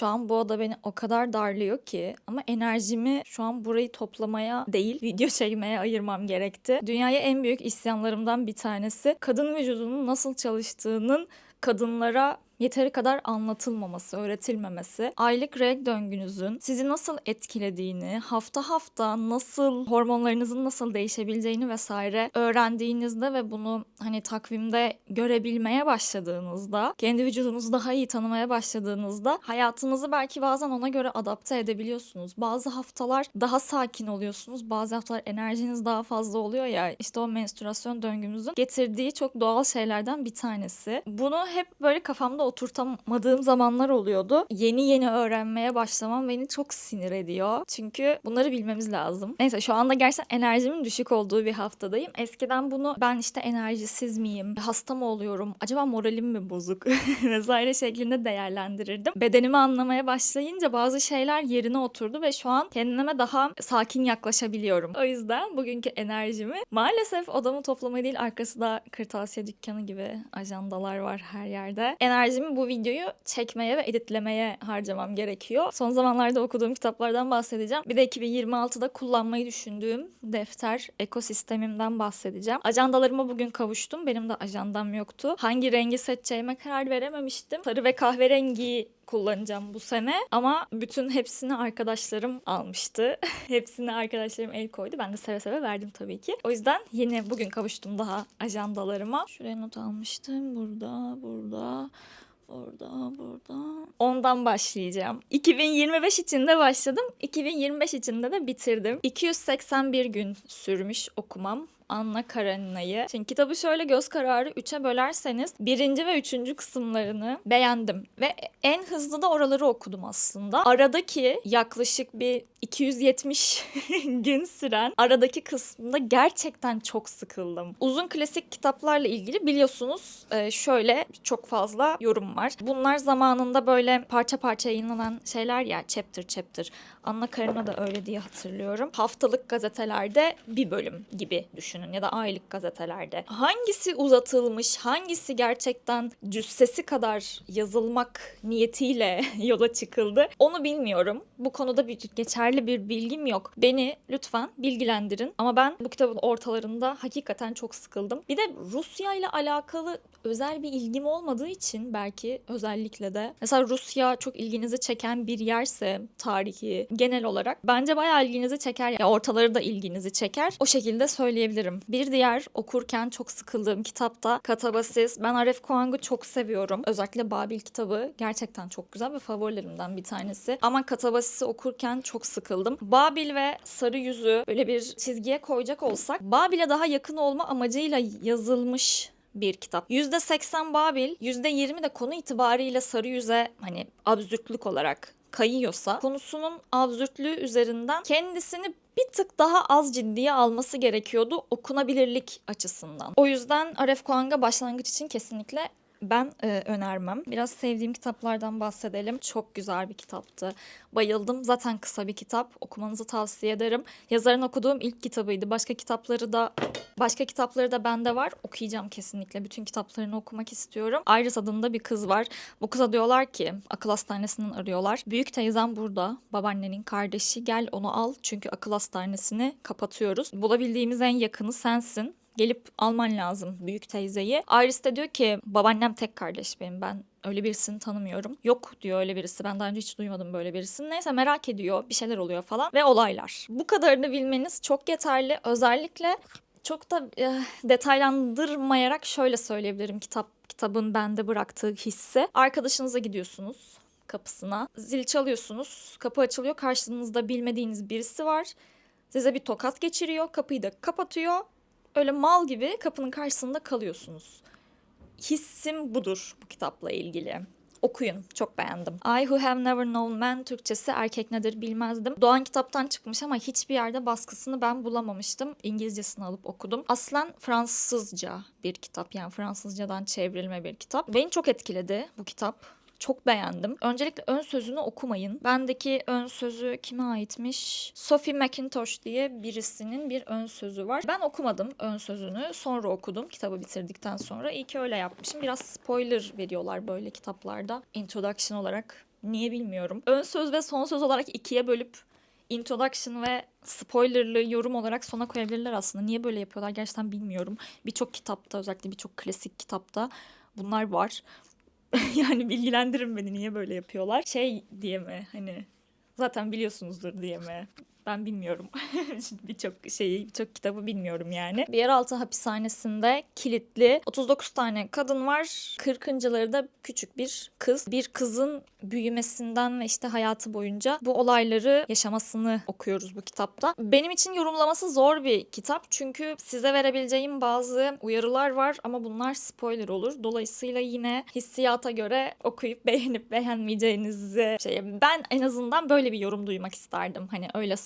Şu an bu oda beni o kadar darlıyor ki ama enerjimi şu an burayı toplamaya değil video çekmeye ayırmam gerekti. Dünyaya en büyük isyanlarımdan bir tanesi kadın vücudunun nasıl çalıştığının kadınlara yeteri kadar anlatılmaması, öğretilmemesi, aylık reg döngünüzün sizi nasıl etkilediğini, hafta hafta nasıl hormonlarınızın nasıl değişebileceğini vesaire öğrendiğinizde ve bunu hani takvimde görebilmeye başladığınızda, kendi vücudunuzu daha iyi tanımaya başladığınızda hayatınızı belki bazen ona göre adapte edebiliyorsunuz. Bazı haftalar daha sakin oluyorsunuz, bazı haftalar enerjiniz daha fazla oluyor ya işte o menstrüasyon döngümüzün getirdiği çok doğal şeylerden bir tanesi. Bunu hep böyle kafamda oturtamadığım zamanlar oluyordu. Yeni yeni öğrenmeye başlamam beni çok sinir ediyor. Çünkü bunları bilmemiz lazım. Neyse şu anda gerçekten enerjimin düşük olduğu bir haftadayım. Eskiden bunu ben işte enerjisiz miyim? Hasta mı oluyorum? Acaba moralim mi bozuk? vesaire şeklinde değerlendirirdim. Bedenimi anlamaya başlayınca bazı şeyler yerine oturdu ve şu an kendime daha sakin yaklaşabiliyorum. O yüzden bugünkü enerjimi maalesef odamı toplamayı değil arkası da kırtasiye dükkanı gibi ajandalar var her yerde. Enerjimi bu videoyu çekmeye ve editlemeye harcamam gerekiyor. Son zamanlarda okuduğum kitaplardan bahsedeceğim. Bir de 2026'da kullanmayı düşündüğüm defter ekosistemimden bahsedeceğim. Ajandalarıma bugün kavuştum. Benim de ajandam yoktu. Hangi rengi seçeceğime karar verememiştim. Sarı ve kahverengi kullanacağım bu sene. Ama bütün hepsini arkadaşlarım almıştı. hepsini arkadaşlarım el koydu. Ben de seve seve verdim tabii ki. O yüzden yeni bugün kavuştum daha ajandalarıma. Şuraya not almıştım. Burada, burada. Burada, burada. Ondan başlayacağım. 2025 içinde başladım. 2025 içinde de bitirdim. 281 gün sürmüş okumam. Anna Karenina'yı. Şimdi kitabı şöyle göz kararı 3'e bölerseniz birinci ve üçüncü kısımlarını beğendim. Ve en hızlı da oraları okudum aslında. Aradaki yaklaşık bir 270 gün süren aradaki kısmında gerçekten çok sıkıldım. Uzun klasik kitaplarla ilgili biliyorsunuz e, şöyle çok fazla yorum var. Bunlar zamanında böyle parça parça yayınlanan şeyler ya chapter chapter. Anna Karenina da öyle diye hatırlıyorum. Haftalık gazetelerde bir bölüm gibi düşünün ya da aylık gazetelerde. Hangisi uzatılmış, hangisi gerçekten cüssesi kadar yazılmak niyetiyle yola çıkıldı onu bilmiyorum. Bu konuda bir geçerli bir bilgim yok. Beni lütfen bilgilendirin. Ama ben bu kitabın ortalarında hakikaten çok sıkıldım. Bir de Rusya ile alakalı özel bir ilgim olmadığı için belki özellikle de mesela Rusya çok ilginizi çeken bir yerse tarihi genel olarak bence bayağı ilginizi çeker. Ya ortaları da ilginizi çeker. O şekilde söyleyebilirim. Bir diğer okurken çok sıkıldığım kitap da Katabasis. Ben Aref Kuang'ı çok seviyorum. Özellikle Babil kitabı gerçekten çok güzel ve favorilerimden bir tanesi. Ama Katabasis'i okurken çok sıkıldım. Babil ve Sarı Yüzü böyle bir çizgiye koyacak olsak Babil'e daha yakın olma amacıyla yazılmış bir kitap. %80 Babil, %20 de konu itibariyle sarı yüze hani absürtlük olarak kayıyorsa konusunun absürtlüğü üzerinden kendisini bir tık daha az ciddiye alması gerekiyordu okunabilirlik açısından. O yüzden Aref Kuang'a başlangıç için kesinlikle ben e, önermem. Biraz sevdiğim kitaplardan bahsedelim. Çok güzel bir kitaptı. Bayıldım. Zaten kısa bir kitap. Okumanızı tavsiye ederim. Yazarın okuduğum ilk kitabıydı. Başka kitapları da başka kitapları da bende var. Okuyacağım kesinlikle. Bütün kitaplarını okumak istiyorum. Iris adında bir kız var. Bu kıza diyorlar ki akıl hastanesinden arıyorlar. Büyük teyzem burada. Babaannenin kardeşi. Gel onu al. Çünkü akıl hastanesini kapatıyoruz. Bulabildiğimiz en yakını sensin gelip alman lazım büyük teyzeyi. Iris de diyor ki babaannem tek kardeş benim ben öyle birisini tanımıyorum. Yok diyor öyle birisi ben daha önce hiç duymadım böyle birisini. Neyse merak ediyor bir şeyler oluyor falan ve olaylar. Bu kadarını bilmeniz çok yeterli. Özellikle çok da e, detaylandırmayarak şöyle söyleyebilirim kitap kitabın bende bıraktığı hissi. Arkadaşınıza gidiyorsunuz kapısına. Zil çalıyorsunuz. Kapı açılıyor. Karşınızda bilmediğiniz birisi var. Size bir tokat geçiriyor. Kapıyı da kapatıyor öyle mal gibi kapının karşısında kalıyorsunuz. Hissim budur bu kitapla ilgili. Okuyun. Çok beğendim. I Who Have Never Known Men Türkçesi erkek nedir bilmezdim. Doğan kitaptan çıkmış ama hiçbir yerde baskısını ben bulamamıştım. İngilizcesini alıp okudum. Aslen Fransızca bir kitap. Yani Fransızcadan çevrilme bir kitap. Beni çok etkiledi bu kitap çok beğendim. Öncelikle ön sözünü okumayın. Bendeki ön sözü kime aitmiş? Sophie McIntosh diye birisinin bir ön sözü var. Ben okumadım ön sözünü. Sonra okudum kitabı bitirdikten sonra. İyi ki öyle yapmışım. Biraz spoiler veriyorlar böyle kitaplarda. Introduction olarak Niye bilmiyorum. Ön söz ve son söz olarak ikiye bölüp introduction ve spoilerlı yorum olarak sona koyabilirler aslında. Niye böyle yapıyorlar gerçekten bilmiyorum. Birçok kitapta özellikle birçok klasik kitapta bunlar var. yani bilgilendirin beni niye böyle yapıyorlar. Şey diye mi hani zaten biliyorsunuzdur diye mi? Ben bilmiyorum. birçok şeyi, birçok kitabı bilmiyorum yani. Bir yeraltı hapishanesinde kilitli 39 tane kadın var. 40'ları da küçük bir kız. Bir kızın büyümesinden ve işte hayatı boyunca bu olayları yaşamasını okuyoruz bu kitapta. Benim için yorumlaması zor bir kitap. Çünkü size verebileceğim bazı uyarılar var ama bunlar spoiler olur. Dolayısıyla yine hissiyata göre okuyup beğenip beğenmeyeceğinizi şey ben en azından böyle bir yorum duymak isterdim. Hani öyle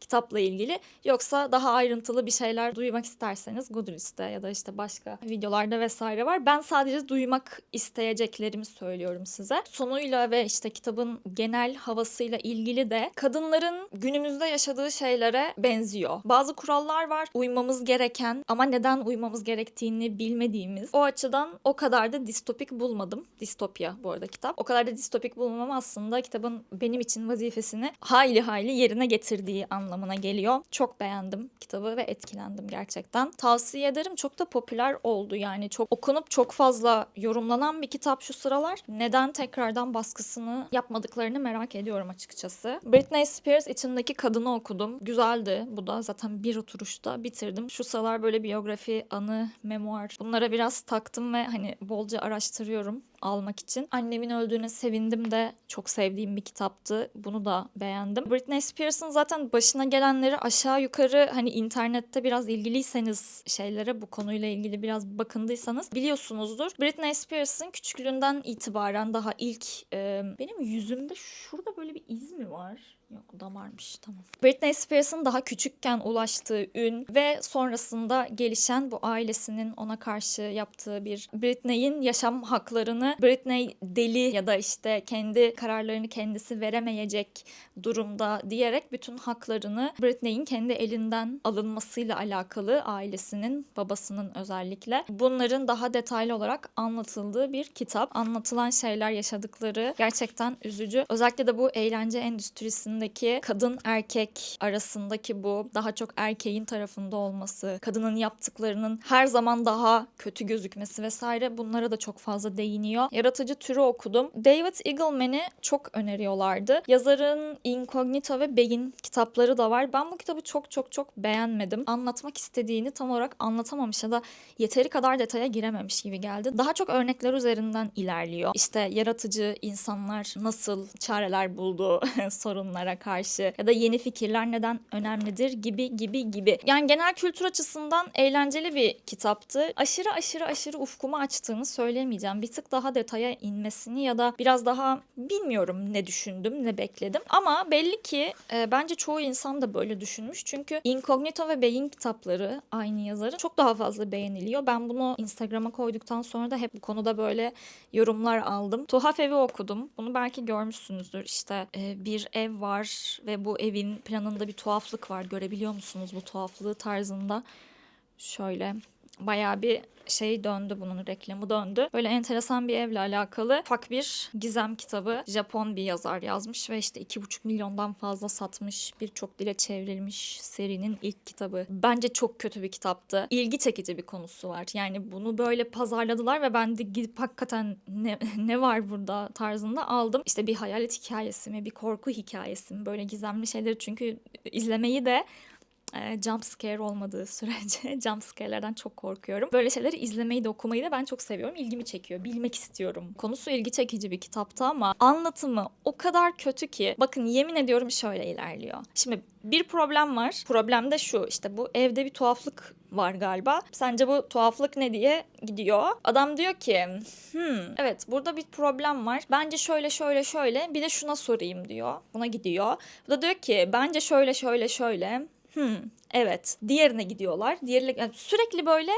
kitapla ilgili. Yoksa daha ayrıntılı bir şeyler duymak isterseniz Goodreads'te ya da işte başka videolarda vesaire var. Ben sadece duymak isteyeceklerimi söylüyorum size. Sonuyla ve işte kitabın genel havasıyla ilgili de kadınların günümüzde yaşadığı şeylere benziyor. Bazı kurallar var uymamız gereken ama neden uymamız gerektiğini bilmediğimiz. O açıdan o kadar da distopik bulmadım. Distopya bu arada kitap. O kadar da distopik bulmam aslında kitabın benim için vazifesini hayli hayli yerine getirdiği anlamına geliyor. Çok beğendim kitabı ve etkilendim gerçekten. Tavsiye ederim. Çok da popüler oldu yani. Çok okunup çok fazla yorumlanan bir kitap şu sıralar. Neden tekrardan baskısını yapmadıklarını merak ediyorum açıkçası. Britney Spears içindeki kadını okudum. Güzeldi. Bu da zaten bir oturuşta bitirdim. Şu sıralar böyle biyografi, anı, memuar bunlara biraz taktım ve hani bolca araştırıyorum almak için. Annemin öldüğüne sevindim de çok sevdiğim bir kitaptı. Bunu da beğendim. Britney Spears'ın zaten başına gelenleri aşağı yukarı hani internette biraz ilgiliyseniz şeylere bu konuyla ilgili biraz bakındıysanız biliyorsunuzdur. Britney Spears'ın küçüklüğünden itibaren daha ilk e, benim yüzümde şurada böyle bir iz mi var? Yok damarmış tamam. Britney Spears'ın daha küçükken ulaştığı ün ve sonrasında gelişen bu ailesinin ona karşı yaptığı bir Britney'in yaşam haklarını Britney deli ya da işte kendi kararlarını kendisi veremeyecek durumda diyerek bütün haklarını Britney'in kendi elinden alınmasıyla alakalı ailesinin babasının özellikle bunların daha detaylı olarak anlatıldığı bir kitap. Anlatılan şeyler yaşadıkları gerçekten üzücü. Özellikle de bu eğlence endüstrisinde içindeki kadın erkek arasındaki bu daha çok erkeğin tarafında olması, kadının yaptıklarının her zaman daha kötü gözükmesi vesaire bunlara da çok fazla değiniyor. Yaratıcı türü okudum. David Eagleman'i çok öneriyorlardı. Yazarın Incognito ve Beyin kitapları da var. Ben bu kitabı çok çok çok beğenmedim. Anlatmak istediğini tam olarak anlatamamış ya da yeteri kadar detaya girememiş gibi geldi. Daha çok örnekler üzerinden ilerliyor. İşte yaratıcı insanlar nasıl çareler buldu sorunlara karşı ya da yeni fikirler neden önemlidir gibi gibi gibi. Yani genel kültür açısından eğlenceli bir kitaptı. Aşırı aşırı aşırı ufkumu açtığını söyleyemeyeceğim. Bir tık daha detaya inmesini ya da biraz daha bilmiyorum ne düşündüm ne bekledim. Ama belli ki e, bence çoğu insan da böyle düşünmüş. Çünkü Incognito ve Beyin kitapları aynı yazarın çok daha fazla beğeniliyor. Ben bunu Instagram'a koyduktan sonra da hep bu konuda böyle yorumlar aldım. Tuhaf Evi okudum. Bunu belki görmüşsünüzdür. İşte e, bir ev var ve bu evin planında bir tuhaflık var. Görebiliyor musunuz bu tuhaflığı tarzında? Şöyle bayağı bir şey döndü bunun reklamı döndü. Böyle enteresan bir evle alakalı ufak bir gizem kitabı. Japon bir yazar yazmış ve işte iki buçuk milyondan fazla satmış. Birçok dile çevrilmiş serinin ilk kitabı. Bence çok kötü bir kitaptı. İlgi çekici bir konusu var. Yani bunu böyle pazarladılar ve ben de gidip hakikaten ne, ne var burada tarzında aldım. İşte bir hayalet hikayesi mi, bir korku hikayesi mi? Böyle gizemli şeyleri çünkü izlemeyi de e, jump scare olmadığı sürece jump scare'lerden çok korkuyorum. Böyle şeyleri izlemeyi de okumayı da ben çok seviyorum. İlgimi çekiyor. Bilmek istiyorum. Konusu ilgi çekici bir kitaptı ama anlatımı o kadar kötü ki bakın yemin ediyorum şöyle ilerliyor. Şimdi bir problem var. Problem de şu işte bu evde bir tuhaflık var galiba. Sence bu tuhaflık ne diye gidiyor. Adam diyor ki hmm, evet burada bir problem var. Bence şöyle şöyle şöyle bir de şuna sorayım diyor. Buna gidiyor. Bu da diyor ki bence şöyle şöyle şöyle Hmm, evet. Diğerine gidiyorlar. Diğerine yani sürekli böyle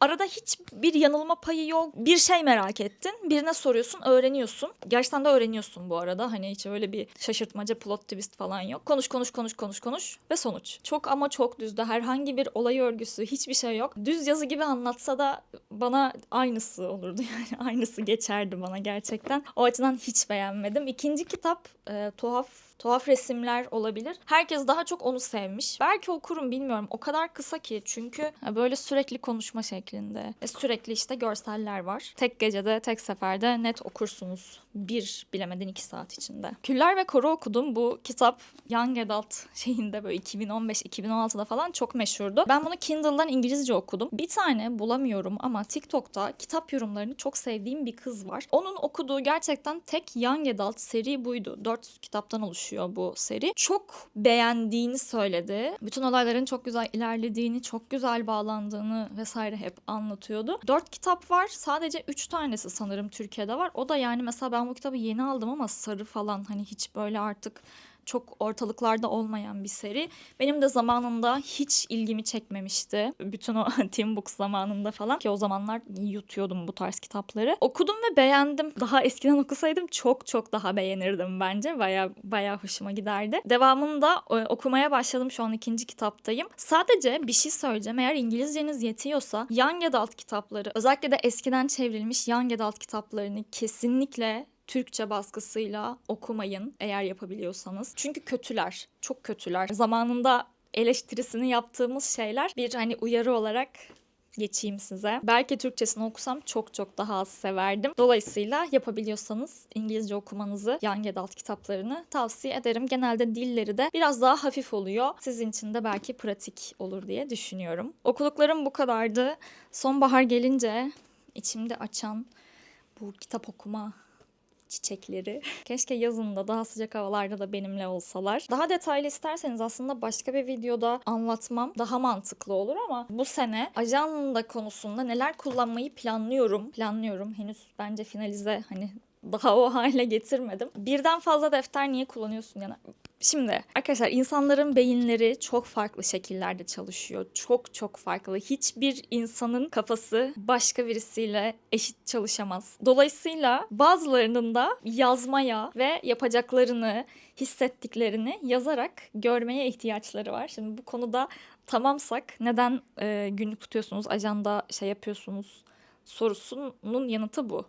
Arada hiçbir yanılma payı yok. Bir şey merak ettin. Birine soruyorsun, öğreniyorsun. Gerçekten de öğreniyorsun bu arada. Hani hiç öyle bir şaşırtmaca plot twist falan yok. Konuş konuş konuş konuş konuş ve sonuç. Çok ama çok düzdü. Herhangi bir olay örgüsü, hiçbir şey yok. Düz yazı gibi anlatsa da bana aynısı olurdu yani. Aynısı geçerdi bana gerçekten. O açıdan hiç beğenmedim. İkinci kitap e, tuhaf tuhaf resimler olabilir. Herkes daha çok onu sevmiş. Belki okurum bilmiyorum. O kadar kısa ki çünkü böyle sürekli konuşma şeklinde. E, sürekli işte görseller var. Tek gecede, tek seferde net okursunuz. Bir bilemedin iki saat içinde. Küller ve Koru okudum. Bu kitap Young Adult şeyinde böyle 2015-2016'da falan çok meşhurdu. Ben bunu Kindle'dan İngilizce okudum. Bir tane bulamıyorum ama TikTok'ta kitap yorumlarını çok sevdiğim bir kız var. Onun okuduğu gerçekten tek Young Adult seri buydu. Dört kitaptan oluşuyor bu seri. Çok beğendiğini söyledi. Bütün olayların çok güzel ilerlediğini, çok güzel bağlandığını vesaire hep anlatıyordu. Dört kitap var. Sadece üç tanesi sanırım Türkiye'de var. O da yani mesela ben bu kitabı yeni aldım ama sarı falan hani hiç böyle artık çok ortalıklarda olmayan bir seri. Benim de zamanında hiç ilgimi çekmemişti. Bütün o Teen Books zamanında falan ki o zamanlar yutuyordum bu tarz kitapları. Okudum ve beğendim. Daha eskiden okusaydım çok çok daha beğenirdim bence. Baya baya hoşuma giderdi. Devamında e, okumaya başladım. Şu an ikinci kitaptayım. Sadece bir şey söyleyeceğim. Eğer İngilizceniz yetiyorsa Young Adult kitapları özellikle de eskiden çevrilmiş Young Adult kitaplarını kesinlikle Türkçe baskısıyla okumayın eğer yapabiliyorsanız. Çünkü kötüler, çok kötüler. Zamanında eleştirisini yaptığımız şeyler bir hani uyarı olarak geçeyim size. Belki Türkçesini okusam çok çok daha az severdim. Dolayısıyla yapabiliyorsanız İngilizce okumanızı, Young Adult kitaplarını tavsiye ederim. Genelde dilleri de biraz daha hafif oluyor. Sizin için de belki pratik olur diye düşünüyorum. Okuduklarım bu kadardı. Sonbahar gelince içimde açan bu kitap okuma çiçekleri. Keşke yazında daha sıcak havalarda da benimle olsalar. Daha detaylı isterseniz aslında başka bir videoda anlatmam daha mantıklı olur ama bu sene ajanda konusunda neler kullanmayı planlıyorum. Planlıyorum. Henüz bence finalize hani daha o hale getirmedim. Birden fazla defter niye kullanıyorsun yani? Şimdi arkadaşlar insanların beyinleri çok farklı şekillerde çalışıyor. Çok çok farklı. Hiçbir insanın kafası başka birisiyle eşit çalışamaz. Dolayısıyla bazılarının da yazmaya ve yapacaklarını, hissettiklerini yazarak görmeye ihtiyaçları var. Şimdi bu konuda tamamsak neden e, günlük tutuyorsunuz, ajanda şey yapıyorsunuz sorusunun yanıtı bu.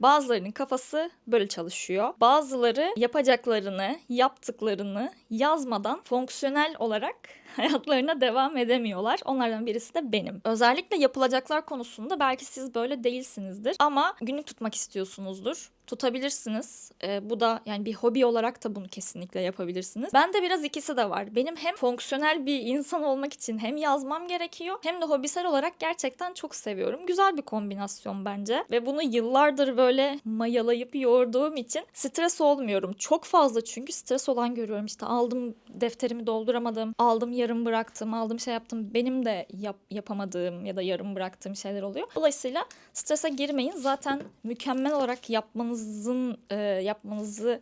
Bazılarının kafası böyle çalışıyor. Bazıları yapacaklarını, yaptıklarını yazmadan fonksiyonel olarak hayatlarına devam edemiyorlar. Onlardan birisi de benim. Özellikle yapılacaklar konusunda belki siz böyle değilsinizdir ama günlük tutmak istiyorsunuzdur tutabilirsiniz. Ee, bu da yani bir hobi olarak da bunu kesinlikle yapabilirsiniz. Ben de biraz ikisi de var. Benim hem fonksiyonel bir insan olmak için hem yazmam gerekiyor hem de hobisel olarak gerçekten çok seviyorum. Güzel bir kombinasyon bence ve bunu yıllardır böyle mayalayıp yoğurduğum için stres olmuyorum. Çok fazla çünkü stres olan görüyorum. İşte aldım defterimi dolduramadım, aldım yarım bıraktım, aldım şey yaptım. Benim de yap, yapamadığım ya da yarım bıraktığım şeyler oluyor. Dolayısıyla strese girmeyin. Zaten mükemmel olarak yapmanız yapmanızın e, yapmanızı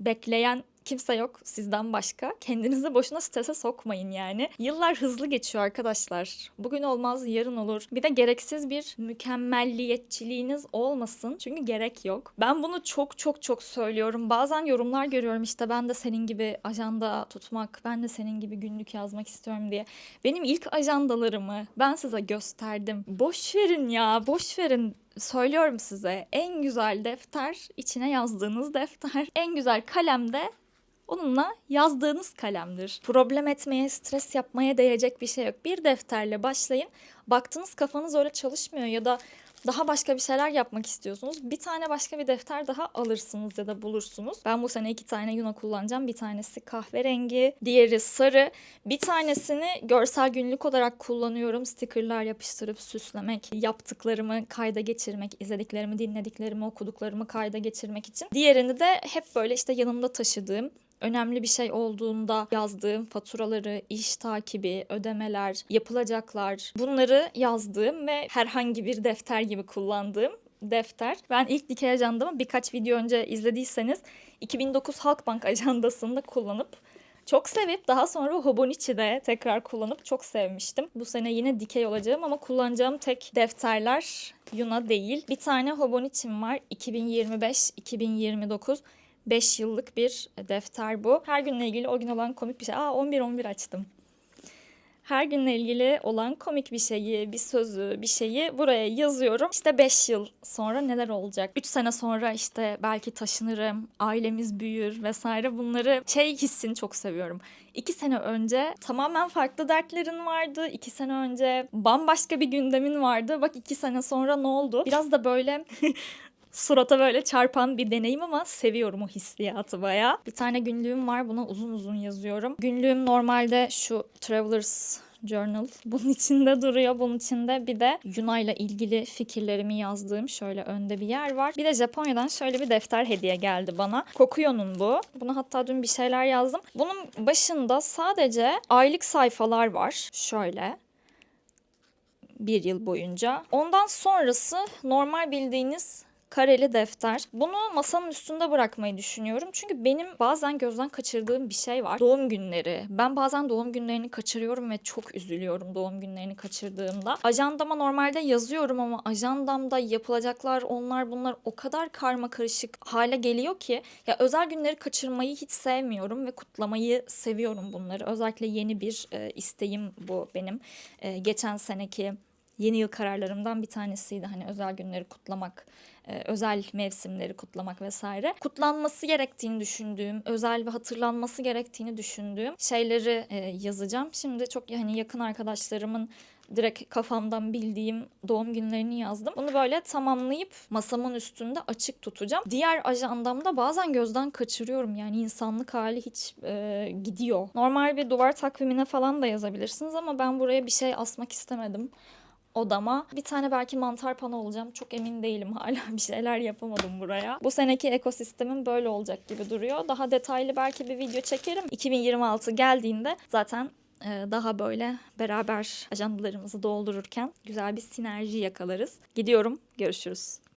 bekleyen kimse yok sizden başka. Kendinizi boşuna strese sokmayın yani. Yıllar hızlı geçiyor arkadaşlar. Bugün olmaz yarın olur. Bir de gereksiz bir mükemmelliyetçiliğiniz olmasın. Çünkü gerek yok. Ben bunu çok çok çok söylüyorum. Bazen yorumlar görüyorum işte ben de senin gibi ajanda tutmak, ben de senin gibi günlük yazmak istiyorum diye. Benim ilk ajandalarımı ben size gösterdim. Boş verin ya, boş verin söylüyorum size en güzel defter içine yazdığınız defter. En güzel kalem de onunla yazdığınız kalemdir. Problem etmeye, stres yapmaya değecek bir şey yok. Bir defterle başlayın. Baktınız kafanız öyle çalışmıyor ya da daha başka bir şeyler yapmak istiyorsunuz. Bir tane başka bir defter daha alırsınız ya da bulursunuz. Ben bu sene iki tane Yuno kullanacağım. Bir tanesi kahverengi, diğeri sarı. Bir tanesini görsel günlük olarak kullanıyorum. Stickerlar yapıştırıp süslemek, yaptıklarımı kayda geçirmek, izlediklerimi, dinlediklerimi, okuduklarımı kayda geçirmek için. Diğerini de hep böyle işte yanımda taşıdığım önemli bir şey olduğunda yazdığım faturaları, iş takibi, ödemeler, yapılacaklar bunları yazdığım ve herhangi bir defter gibi kullandığım defter. Ben ilk dikey ajandamı birkaç video önce izlediyseniz 2009 Halkbank ajandasında kullanıp Çok sevip daha sonra Hobonichi'de tekrar kullanıp çok sevmiştim. Bu sene yine dikey olacağım ama kullanacağım tek defterler Yuna değil. Bir tane Hobonichi'm var 2025-2029. 5 yıllık bir defter bu. Her günle ilgili o gün olan komik bir şey. Aa 11-11 açtım. Her günle ilgili olan komik bir şeyi, bir sözü, bir şeyi buraya yazıyorum. İşte 5 yıl sonra neler olacak? 3 sene sonra işte belki taşınırım, ailemiz büyür vesaire bunları şey hissini çok seviyorum. 2 sene önce tamamen farklı dertlerin vardı. 2 sene önce bambaşka bir gündemin vardı. Bak 2 sene sonra ne oldu? Biraz da böyle surata böyle çarpan bir deneyim ama seviyorum o hissiyatı bayağı. Bir tane günlüğüm var buna uzun uzun yazıyorum. Günlüğüm normalde şu Traveler's Journal. Bunun içinde duruyor. Bunun içinde bir de Yuna ile ilgili fikirlerimi yazdığım şöyle önde bir yer var. Bir de Japonya'dan şöyle bir defter hediye geldi bana. Kokuyo'nun bu. Bunu hatta dün bir şeyler yazdım. Bunun başında sadece aylık sayfalar var. Şöyle bir yıl boyunca. Ondan sonrası normal bildiğiniz kareli defter. Bunu masanın üstünde bırakmayı düşünüyorum. Çünkü benim bazen gözden kaçırdığım bir şey var. Doğum günleri. Ben bazen doğum günlerini kaçırıyorum ve çok üzülüyorum doğum günlerini kaçırdığımda. Ajandama normalde yazıyorum ama ajandamda yapılacaklar onlar bunlar o kadar karma karışık hale geliyor ki ya özel günleri kaçırmayı hiç sevmiyorum ve kutlamayı seviyorum bunları. Özellikle yeni bir e, isteğim bu benim. E, geçen seneki yeni yıl kararlarımdan bir tanesiydi hani özel günleri kutlamak, e, özel mevsimleri kutlamak vesaire. Kutlanması gerektiğini düşündüğüm, özel ve hatırlanması gerektiğini düşündüğüm şeyleri e, yazacağım. Şimdi çok hani yakın arkadaşlarımın direkt kafamdan bildiğim doğum günlerini yazdım. Bunu böyle tamamlayıp masamın üstünde açık tutacağım. Diğer ajandamda bazen gözden kaçırıyorum. Yani insanlık hali hiç e, gidiyor. Normal bir duvar takvimine falan da yazabilirsiniz ama ben buraya bir şey asmak istemedim odama. Bir tane belki mantar pano olacağım. Çok emin değilim hala bir şeyler yapamadım buraya. Bu seneki ekosistemim böyle olacak gibi duruyor. Daha detaylı belki bir video çekerim. 2026 geldiğinde zaten e, daha böyle beraber ajandalarımızı doldururken güzel bir sinerji yakalarız. Gidiyorum. Görüşürüz.